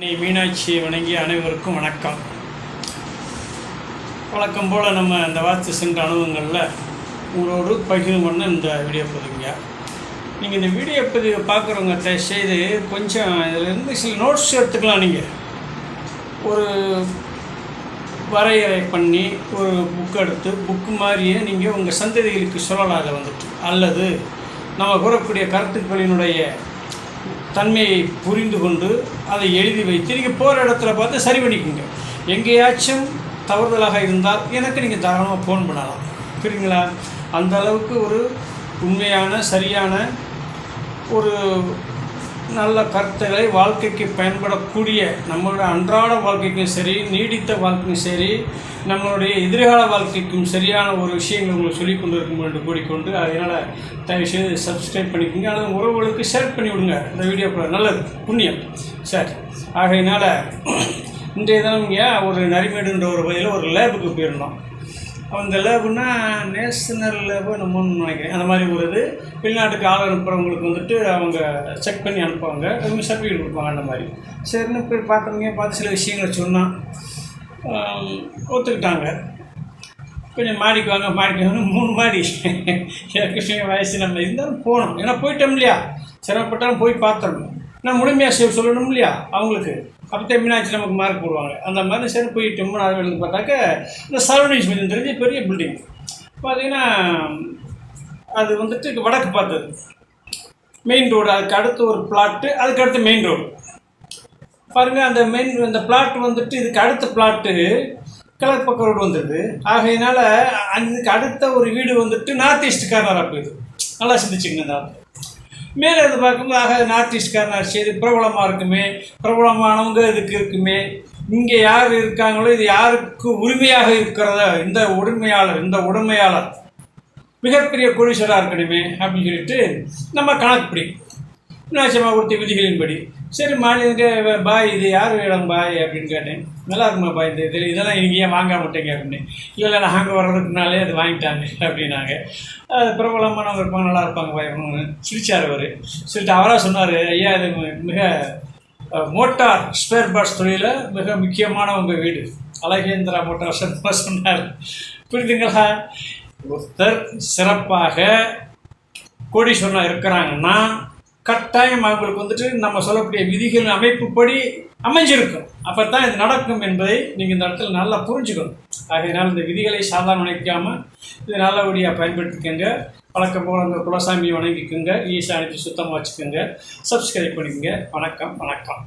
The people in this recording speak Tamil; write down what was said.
மீனாட்சியை வணங்கி அனைவருக்கும் வணக்கம். வழக்கம் போல் நம்ம இந்த வாஸ்து சென்ற அனுபவங்களில் உங்களோடு பகிர்ந்து பண்ண இந்த வீடியோ பதிவுங்க. நீங்கள் இந்த வீடியோ பதிவை பார்க்குறவங்க தயவு செய்து கொஞ்சம் இதிலேருந்து சில நோட்ஸ் எடுத்துக்கலாம் நீங்கள் ஒரு வரையறை பண்ணி ஒரு புக் எடுத்து புக்கு மாதிரியே நீங்கள் உங்கள் சந்ததிகளுக்கு சொல்லலாம் அதை வந்துட்டு. அல்லது நம்ம கூறக்கூடிய கருத்துக்களினுடைய தன்மையை புரிந்து கொண்டு அதை எழுதி வைத்து நீங்கள் போகிற இடத்துல பார்த்து சரி பண்ணிக்கோங்க. எங்கேயாச்சும் தவறுதலாக இருந்தால் எனக்கு நீங்கள் தாராளமாக ஃபோன் பண்ணலாம். புரியுங்களா அந்த அளவுக்கு ஒரு உண்மையான சரியான ஒரு நல்ல கருத்துக்களை வாழ்க்கைக்கு பயன்படக்கூடிய நம்மளுடைய அன்றாட வாழ்க்கைக்கும் சரி நீடித்த வாழ்க்கைக்கும் சரி நம்மளுடைய எதிர்கால வாழ்க்கைக்கும் சரியான ஒரு விஷயங்கள் உங்களுக்கு சொல்லிக் கொண்டு இருக்கும் என்று கூறிக்கொண்டு அதனால் தயவுசெய்து சப்ஸ்கிரைப் பண்ணிக்கோங்க. அல்லது உறவுகளுக்கு ஷேர் பண்ணி விடுங்க இந்த வீடியோ நல்லது புண்ணியம். சரி. ஆகையினால் இன்றைய தினம் இங்கே ஒரு நரிமேடுன்ற ஒரு வகையில் ஒரு லேபுக்கு போயிருந்தோம். அந்த லேபுனா நேஷனல் லேபு நம்மன்னு நினைக்கிறேன். அந்த மாதிரி ஒரு இது வெளிநாட்டுக்கு ஆள் அனுப்புகிறவங்களுக்கு வந்துட்டு அவங்க செக் பண்ணி அனுப்புவாங்க. அவங்க சர்டிஃபிகேட் கொடுப்பாங்க அந்த மாதிரி. சரின்னு போய் பார்த்தவங்க பார்த்து சில விஷயங்களை சொன்னால் ஒத்துக்கிட்டாங்க. கொஞ்சம் மாடிக்கு வாங்க மாடிக்கு வாங்க மூணு மாடி ஏற்கனவே வயசு நம்ம இருந்தாலும் போகணும். ஏன்னா போயிட்டோம் இல்லையா? சிரமப்பட்டாலும் போய் பார்த்துடணும். நான் முழுமையாக சொல்லணும் இல்லையா? அவங்களுக்கு. அப்போ மீனாட்சி நமக்கு மார்க் போடுவாங்க. அந்த மாதிரி சரி போயிட்டோம்னு அது வந்து பார்த்தாக்க இந்த சரௌண்டிங்ஸ் கொஞ்சம் தெரிஞ்ச பெரிய பில்டிங் பார்த்தீங்கன்னா அது வந்துட்டு வடக்கு பார்த்தது. மெயின் ரோடு அதுக்கு அடுத்து ஒரு பிளாட்டு அதுக்கு அடுத்து மெயின் ரோடு பாருங்க அந்த மெயின் அந்த பிளாட் வந்துட்டு இதுக்கு அடுத்த பிளாட்டு கிழக்கு பக்கம் ரோடு வந்துடுது ஆகையினால அதுக்கு அடுத்த ஒரு வீடு வந்துட்டு நார்த் ஈஸ்ட் கார்னராக போயிடுது. நல்லா சிந்திச்சுங்க இந்த மேலே இருந்து பார்க்கும்போது ஆக நார்த் ஈஸ்ட் கார்னர் பிரபலமாக இருக்குமே பிரபலமானவங்க இதுக்கு இருக்குமே. இங்கே யார் இருக்காங்களோ இது யாருக்கு உரிமையாக இருக்கிறத? இந்த உரிமையாளர் இந்த உடைமையாளர். மிகப்பெரிய கோடீஸ்வரா இருக்கணுமே அப்படின்னு சொல்லிட்டு நம்ம கணக்குப்படி மீனாட்சியம்மா கொடுத்த விதிகளின்படி சரி மாநில பாய் இது யார் வேணும் பாய் அப்படின்னு கேட்டேன். நல்லா இருக்குமா பாய் இந்த இதில் இதெல்லாம் இங்கேயே வாங்க மாட்டேங்க அப்படின்னு. இல்லை இல்லை நாங்கள் வர்றதுக்குனாலே அது வாங்கிட்டாங்க அப்படின்னாங்க. அது பிரபலமானவங்க இருப்பாங்க நல்லா இருப்பாங்க பாய் அப்படின்னு சிரிச்சார் அவர். சொல்லிட்டு அவராக சொன்னார் ஐயா இது மிக மோட்டார் ஸ்பேர் பார்ட்ஸ் தொழிலில் மிக முக்கியமான உங்கள் வீடு. அழகேந்திரா மோட்டார் சொன்னார். புரியுதுங்களா? ஒருத்தர் சிறப்பாக கோடீஸ்வரனாக இருக்கிறாங்கன்னா கட்டாயம் அவங்களுக்கு வந்துட்டு நம்ம சொல்லக்கூடிய விதிகள் அமைப்புப்படி அமைஞ்சிருக்கும். அப்போ தான் இது நடக்கும் என்பதை நீங்கள் இந்த இடத்துல நல்லா புரிஞ்சுக்கணும். ஆகையினால் இந்த விதிகளை சாதாரண நினைக்காமல் இது நல்லபடியாக பயன்படுத்திக்கோங்க. வழக்கம் போல் அந்த குலசாமியை வணங்கிக்கோங்க. ஈசானிக்கு சுத்தமாக வச்சுக்கோங்க. சப்ஸ்கிரைப் பண்ணிக்கோங்க. வணக்கம் வணக்கம்.